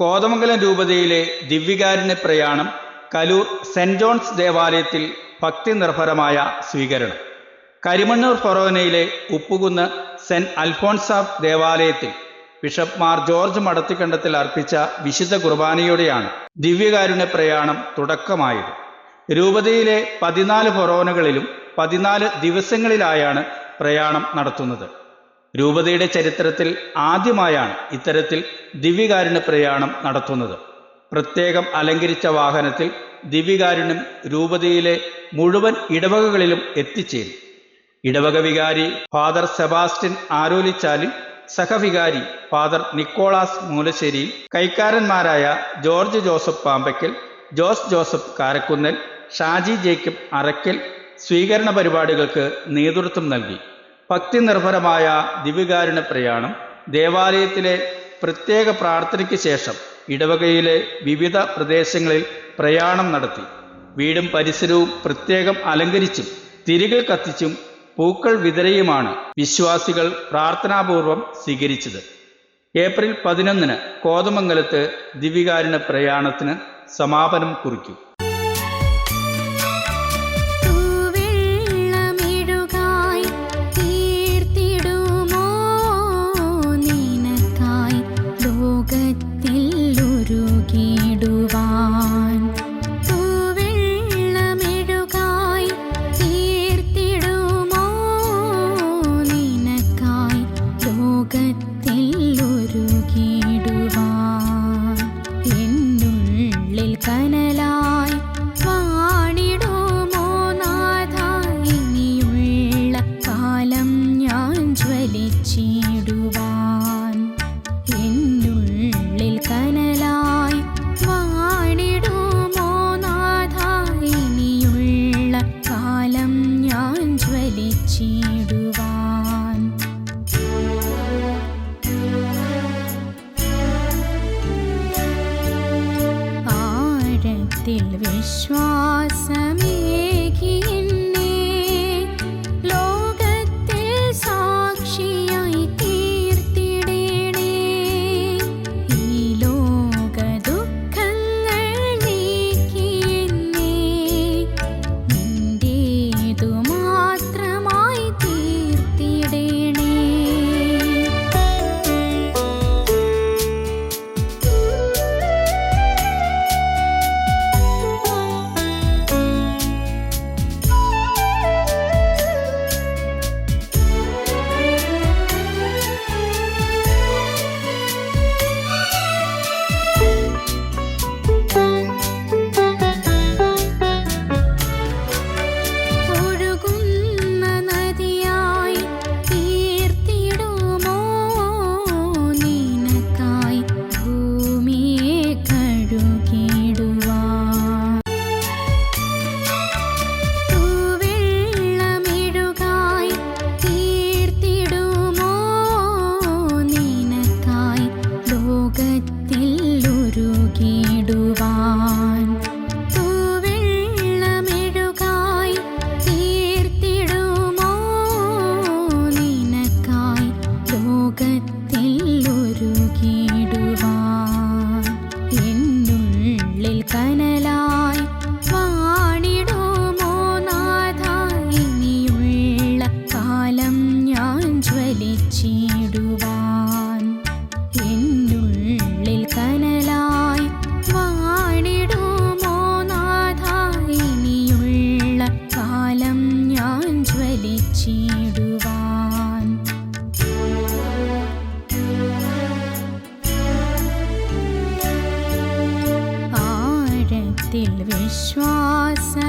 കോതമംഗലം രൂപതയിലെ ദിവ്യകാരുണ്യ പ്രയാണം കലൂർ സെന്റ് ജോൺസ് ദേവാലയത്തിൽ ഭക്തി നിർഭരമായ സ്വീകരണം. കരിമണ്ണൂർ ഫൊറോനയിലെ ഉപ്പുകുന്ന് സെന്റ് അൽഫോൺസാബ് ദേവാലയത്തിൽ ബിഷപ്പ് മാർ ജോർജ് മടത്തിക്കണ്ടത്തിൽ അർപ്പിച്ച വിശുദ്ധ കുർബാനയോടെയാണ് ദിവ്യകാരുണ്യ പ്രയാണം തുടക്കമായത്. രൂപതയിലെ പതിനാല് ഫൊറോനകളിലും പതിനാല് ദിവസങ്ങളിലായാണ് പ്രയാണം നടത്തുന്നത്. രൂപതയുടെ ചരിത്രത്തിൽ ആദ്യമായാണ് ഇത്തരത്തിൽ ദിവ്യകാരുണ്യ പ്രയാണം നടത്തുന്നത്. പ്രത്യേകം അലങ്കരിച്ച വാഹനത്തിൽ ദിവ്യകാരുണ്യം രൂപതയിലെ മുഴുവൻ ഇടവകകളിലും എത്തിച്ചേരും. ഇടവക വികാരി ഫാദർ സെബാസ്റ്റ്യൻ ആരോലിച്ചാലിൽ സഹവികാരി ഫാദർ നിക്കോളാസ് മൂലശ്ശേരി കൈക്കാരന്മാരായ George Joseph Pampackal Jose Joseph Karakunnel Shaji Jacob Arackal സ്വീകരണ പരിപാടികൾക്ക് നേതൃത്വം നൽകി. ഭക്തി നിർഭരമായ ദിവ്യകാരുണ്യ പ്രയാണം ദേവാലയത്തിലെ പ്രത്യേക പ്രാർത്ഥനയ്ക്ക് ശേഷം ഇടവകയിലെ വിവിധ പ്രദേശങ്ങളിൽ പ്രയാണം നടത്തി. വീടും പരിസരവും പ്രത്യേകം അലങ്കരിച്ചും തിരികൾ കത്തിച്ചും പൂക്കൾ വിതരയുമാണ് വിശ്വാസികൾ പ്രാർത്ഥനാപൂർവം സ്വീകരിച്ചത്. ഏപ്രിൽ പതിനൊന്നിന് കോതമംഗലത്ത് ദിവ്യകാരുണ്യ പ്രയാണത്തിന് സമാപനം കുറിക്കും. കനലായി വാണിടുമോ നാഥ? ഇനിയുള്ള കാലം ഞാൻ ജ്വലിച്ചിടുവാൻ दिल विश्वास sun.